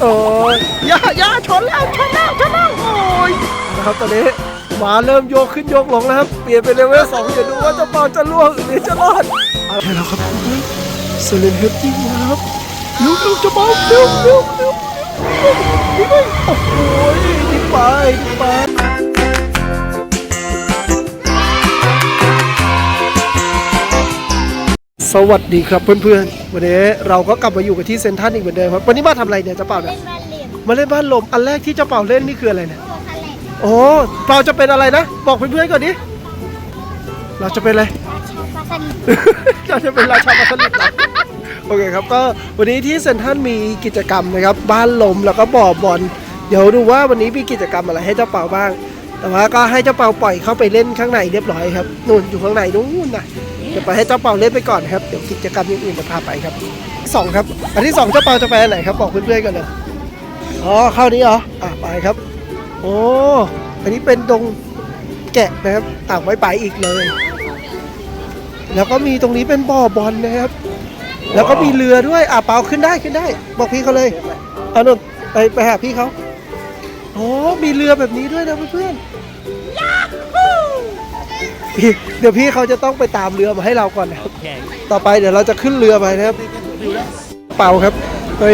โอ้ยอย่าอย่าชนแล้วชนแล้วชนแล้วโอ้ยนะครับตอนนี้หมาเริ่มโยกขึ้นโยกลงแล้วครับเปลี่ยนเป็นเลเวลสองเดี๋ยวดูว่าเจะเปอจะล่วงหรือจะรอดได้แล้วครับเซเลนเฮดจิ้งนะครับลุกลุกจะเปาเร็วเร็ว สวัสดีครับเพื่อนๆ วันนี้เราก็กลับมาอยู่กันที่เซนทรัลอีกเหมือนเดิมครับ วันนี้มาทำอะไรเนี่ยเจ้าเป่าเนี่ย เล่นบ้านเหลี่ยมมาเล่นบ้านลม อันแรกที่เจ้าเป่าเล่นนี่คืออะไรเนี่ย ตัวคันแหลกโอ้เป่าจะเป็นอะไรนะ บอกเพื่อนๆก่อนดิ เราจะเป็นอะไร ราชาปลาสลิดเราจะเป็นราชาปลาสลิดเหรอโอเคครับ ก็วันนี้ที่เซนทรัลมีกิจกรรมนะครับ บ้านลมแล้วก็บ่อบอล เดี๋ยวดูว่าวันนี้มีกิจกรรมอะไรให้เจ้าเป่าบ้าง แต่ว่าก็ให้เจ้าเป่าปล่อยเข้าไปเล่นข้างในเรียบร้อยครับ นู่นอยู่ข้างในนู่นนะ เดี๋ยวไปให้เจ้าเป่าเล่นไปก่อนครับ เดี๋ยวกิจกรรมอื่นๆจะพาไปครับสองครับ อันที่สองเจ้าเป่าจะไปอันไหนครับ บอกเพื่อนๆกันเลย อ๋อ เข้านี้เหรอ อะ ไปครับ โอ้ อันนี้เป็นดงแกะนะครับอะไว้ไปอีกเลย แล้วก็มีตรงนี้เป็นบ่อบอลนะครับ แล้วก็มีเรือด้วย อะเปาขึ้นได้ขึ้นได้ บอกพี่เขาเลยเอานนไปไปหาพี่เขา โอ้ มีเรือแบบนี้ด้วยนะเพื่อนๆ พี่เดี๋ยวพี่เขาจะต้องไปตามเรือมาให้เราก่อนนะครับ ต่อไปเดี๋ยวเราจะขึ้นเรือไปนะครับ เปาครับไป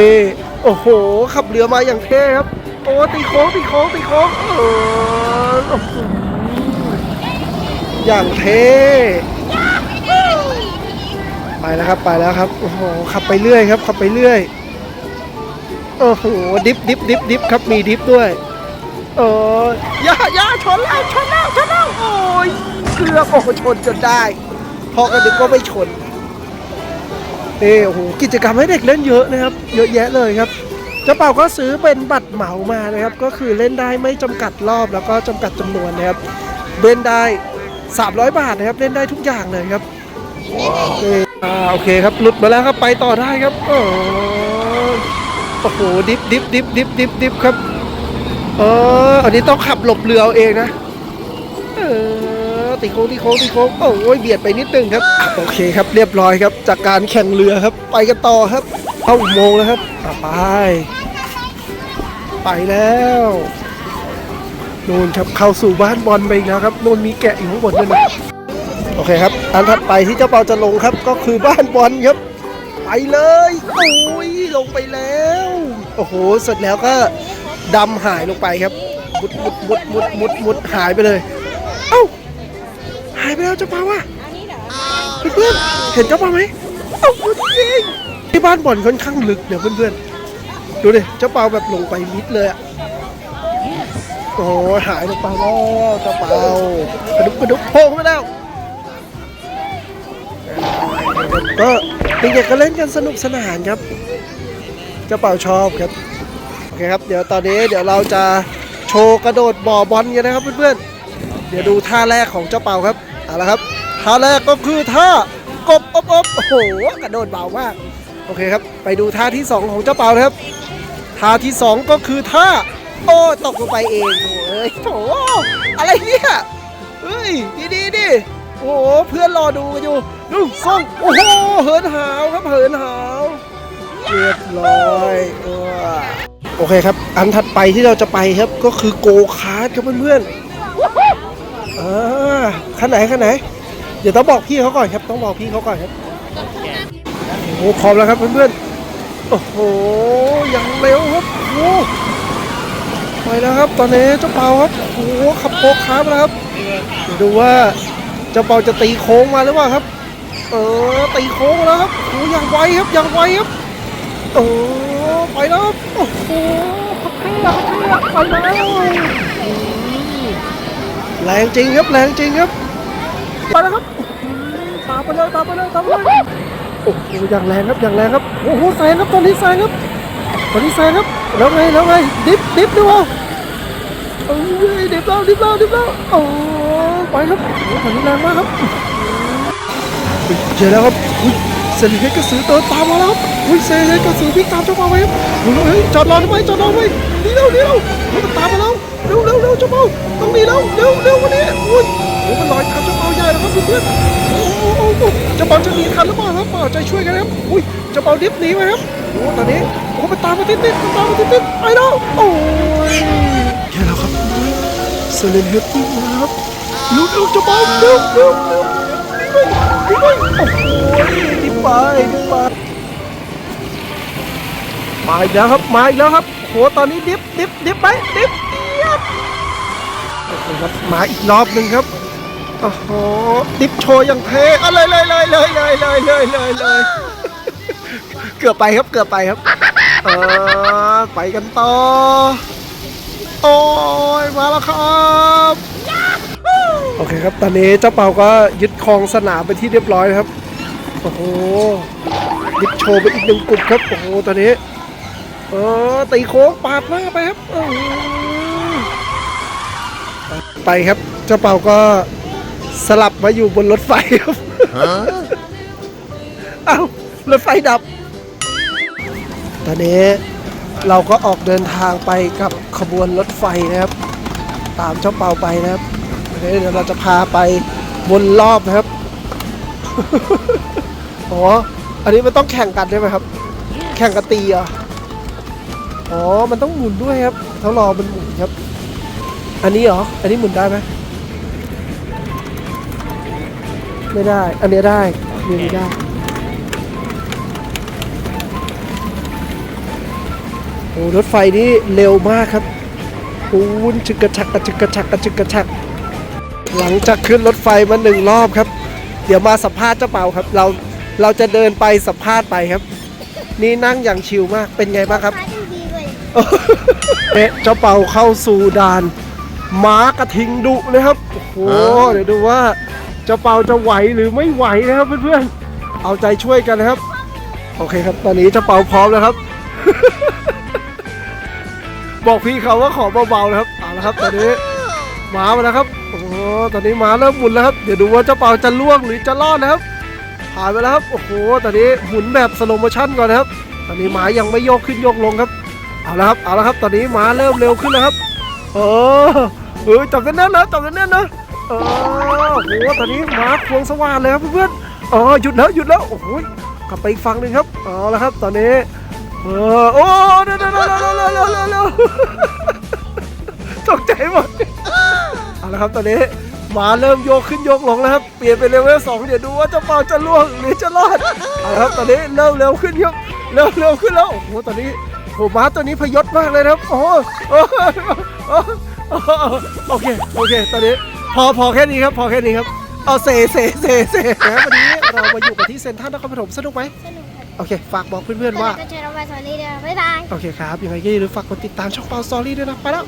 โอ้โห ขับเรือมาอย่างเท่ครับ โอ้ตีโค้งตีโค้งตีโค้งเออโอ้โหอย่างเท่ไปแล้วครับไปแล้วครับโอ้โหขับไปเรื่อยครับ ขับไปเรื่อยโอ้โหดิฟดิฟดิฟดิฟครับมีดิฟด้วยเออย่าอย่าชนแล้วชนแล้วชนแล้วโอ้ย เกือบโอ้โหชนจนได้ พอกันดึกก็ไม่ชนเออโอ้โหกิจกรรมให้เด็กเล่นเยอะนะครับ เยอะแยะเลยครับเจ้าเป่าก็ซื้อเป็นบัตรเหมามานะครับ ก็คือเล่นได้ไม่จำกัดรอบแล้วก็จำกัดจำนวนนะครับเล่นได้ 300 บาทนะครับ เล่นได้ทุกอย่างเลยครับเอออ่าโอเคครับหลุดมาแล้วครับไปต่อได้ครับโอ้โหดิฟดิฟดิฟดิฟดิฟดิฟครับเอออันนี้ต้องขับหลบเรือเอาเองนะเออ ตีโค้งตีโค้งตีโค้งโอ้ยเบียดไปนิดนึงครับ โอเคครับเรียบร้อยครับ จากการแข่งเรือครับ ไปกันต่อครับเข้าอุโมงค์แล้วครับไป ไปแล้วนู่นครับเข้าสู่บ้านบอลไปอีกแล้วครับนู่นมีแกะอยู่ข้างบนด้วยนะโอเคครับ อันถัดไปที่เจ้าเปาจะลงครับ ก็คือบ้านบอลครับ ไปเลยโอ้ยลงไปแล้ว โอ้โหเสร็จแล้วก็ดำหายลงไปครับมุดมุดมุดมุดมุดมุดหายไปเลย เอ้าายไปแล้วเจ้าเปาว่ะอันนี้เหรอเพื่อนๆเห็นเจ้าปลาไหมเอ้าจริงที่บ้านบ่อนค่อนข้างลึกเดี๋ยวเพื่อนๆดูดิเจ้าปลาแบบลงไปมิดเลยอะโอ้ยหายลงไปแล้วเจ้าปลากระดุกกระดุกโผล่มาแล้วก็เด็กๆก็เล่นกันสนุกสนานครับเจ้าเป่าชอบครับโอเคครับ เดี๋ยวตอนนี้เดี๋ยวเราจะโชว์กระโดดบ่อบอลกันนะครับเพื่อนๆเดี๋ยวดูท่าแรกของเจ้าเป่าครับ เอาละครับท่าแรกก็คือท่ากบอบอบโอ้โหกระโดดเบามาก โอเคครับ ไปดูท่าที่ 2 ของเจ้าเป่าครับท่าที่ 2 ก็คือท่าโอ้ตกลงไปเองเอ้ยโถอะไรเนี่ยเฮ้ยดีดีดิโอ้โเพื่อนรอดูกันอยู่ดูส่งโอ้โหเหินหาวครับเหินหาวเรียบร้อยเออโอเคครับ อันถัดไปที่เราจะไปครับก็คือโกคาร์ดครับเพื่อนๆ อ่าขั้นไหนขั้นไหน เดี๋ยวต้องบอกพี่เขาก่อนครับ ต้องบอกพี่เขาก่อนครับ โอ้หพร้อมแล้วครับเพื่อนๆ โอ้โห ยังเร็วครับ โอ้ไปแล้วครับ ตอนนี้เจ้าเปาครับ โอ้โหขับโกคาร์ดมาแล้วครับเดี๋ยวดูว่าเจ้าเปาจะตีโค้งมาหรือเปล่าครับ เออ ตีโค้งแล้วครับโอ้ยอย่างไวครับย่างไวครับโอ้ไปแล้ว โอ้โหขับเท่ขับเท่ไปแล้ว แรงจริงครับแรงจริงครับไปแล้วครับตามไปเลยตามไปเลยตามไปเลยโอ้โหอย่างแรงครับอย่างแรงครับโอ้โหแซงครับตอนนี้แซงครับตอนนี้แซงครับแล้วไงแล้วไงดิฟดิฟดูเอาเอ้ยดิฟแล้วดิฟแล้วดิฟแล้วโอ้ไปครับโอ้โหตอนนี้แรงมากครับเจอแล้วครับอุ๊ยเซนเฮกกระสือเตินตามมาแล้วครับอุ้ยเซนเฮกกระสือวิ่งตามเจ้ามาไว้ครับเฮ้ยจอดรอทำไมจอดรอทำไมหนีเร็วหนีเร็วเฮ้ยมันตามมาแล้ว เร็วเร็วเร็วเจ้าเมาต้องหนีแล้วเร็วเร็ววันนี้อุ้ยโอ้มันลอยทันเจ้าเมาใหญ่แล้วครับเพื่อนโอ้โหโอ้เจ้าเมาจะหนีทันหรือเปล่าครับเปล่าใจช่วยกันนะครับอุ้ยเจ้าเมาดิฟหนีไปครับโอ้ตอนนี้โอ้ไปตามมาติดติดๆตามมาติดติดไปแล้วโอ้ยแค่แล้วครับเซเลนเฮดดิ้นะครับเร็วเร็วจะบอลเร็วเร็วเร็วนี่ไปนี่ไปโอ้โหดิบไปดิบไปมาอีกแล้วครับมาอีกแล้วครับโหตอนนี้ดิบดิบดิบไปดิบ เยียบโอ้โหครับมาอีกรอบหนึ่งครับโอ้โหดิบโชว์อย่างเท่เอาเลยเลยเลยเลยเลยเลยเลยเลยเลยเกือบไปครับเกือบไปครับเออไปกันต่อโอ้ยมาแล้วครับโอเคครับตอนนี้เจ้าเปาก็ยึดครองสนามไปที่เรียบร้อยครับโอ้โหดิบโชว์ไปอีกหนึ่งกลุ่มครับโอ้โหตอนนี้เออตีโค้งปาดหน้าไปครับโอ้ ไปครับ เจ้าเปาก็สลับมาอยู่บนรถไฟครับเอ้ารถไฟดับ ตอนนี้เราก็ออกเดินทางไปกับขบวนรถไฟนะครับ ตามเจ้าเปาไปนะครับเดี๋ยวเราจะพาไปวนรอบนะครับอ๋ออันนี้มันต้องแข่งกันใช่ไหมครับ แข่งกันตีเหรออ๋อ มันต้องหมุนด้วยครับเท้ารอมันหมุนครับ อันนี้เหรอ อันนี้หมุนได้ไหมไม่ได้ อันนี้ได้อันนี้ไม่ได้โอ้รถไฟนี่เร็วมากครับปูนจึกกระชักกระจึกกระชักกระจึกกระชัก หลังจากขึ้นรถไฟมาหนึ่งรอบครับ เดี๋ยวมาสัมภาษณ์เจ้าเปาครับ เราเราจะเดินไปสัมภาษณ์ไปครับ นี่นั่งอย่างชิลมาก เป็นไงบ้างครับพาดูดีเลยเอ๊ะเจ้าเปาเข้าสู่ด่าน ม้ากระทิงดุนะครับ โอ้โห เดี๋ยวดูว่าเจ้าเปาจะไหวหรือไม่ไหวนะครับเพื่อนๆ เอาใจช่วยกันนะครับ โอเคครับ ตอนนี้เจ้าเปาพร้อมแล้วครับ บอกพี่เขาว่าขอเบาๆนะครับ เอาละครับ ตอนนี้หมามาแล้วครับ โอ้โห ตอนนี้หมาเริ่มหมุนแล้วครับ เดี๋ยวดูว่าเจ้าเปาจะล่วงหรือจะรอดนะครับ ผ่านไปแล้วครับ โอ้โห ตอนนี้หมุนแบบสโลโมชั่นก่อนนะครับ ตอนนี้หมายังไม่โยกขึ้นโยกลงครับ เอาละครับ เอาละครับ ตอนนี้ม้าเริ่มเร็วขึ้นแล้วครับ เออ เออจับแน่นๆนะจับแน่นๆนะเออโอ้โหตอนนี้ม้าควงสว่านเลยครับเพื่อนๆอ๋อหยุดแล้วหยุดแล้วโอ้โหกลับไปอีกฝั่งหนึ่งครับเอาละครับ ตอนนี้เออโอ้เร็วๆๆๆๆๆๆตกใจหมดเอาละครับตอนนี้ม้าเริ่มโยกขึ้นโยกลงแล้วครับ เปลี่ยนเป็นเลเวลสองเดี๋ยวดูว่าเจ้าเปาจะล่วงหรือจะรอดเอาละครับตอนนี้เริ่มเร็วขึ้นครับเร็วเร็วขึ้นแล้วโอ้โหตอนนี้โอ้มาตัวนี้พยศมากเลยนะครับโอ้โห โอ้โหโอ้โหโอเคโอเค ตอนนี้พอพอแค่นี้ครับ พอแค่นี้ครับ เอาเซเซเซเซแล้ววันนี้เรามาอยู่กันที่เซ็นทรัลนครปฐมสนุกไหมสนุกครับโอเค ฝากบอกเพื่อนๆว่า ก็เจอเราไปสอนนี้เดียวบ๊ายบาย โอเคครับยังไงก็อย่าลืมฝากกดติดตามช่องเปาสตอรี่ด้วยนะ ไปแล้วบ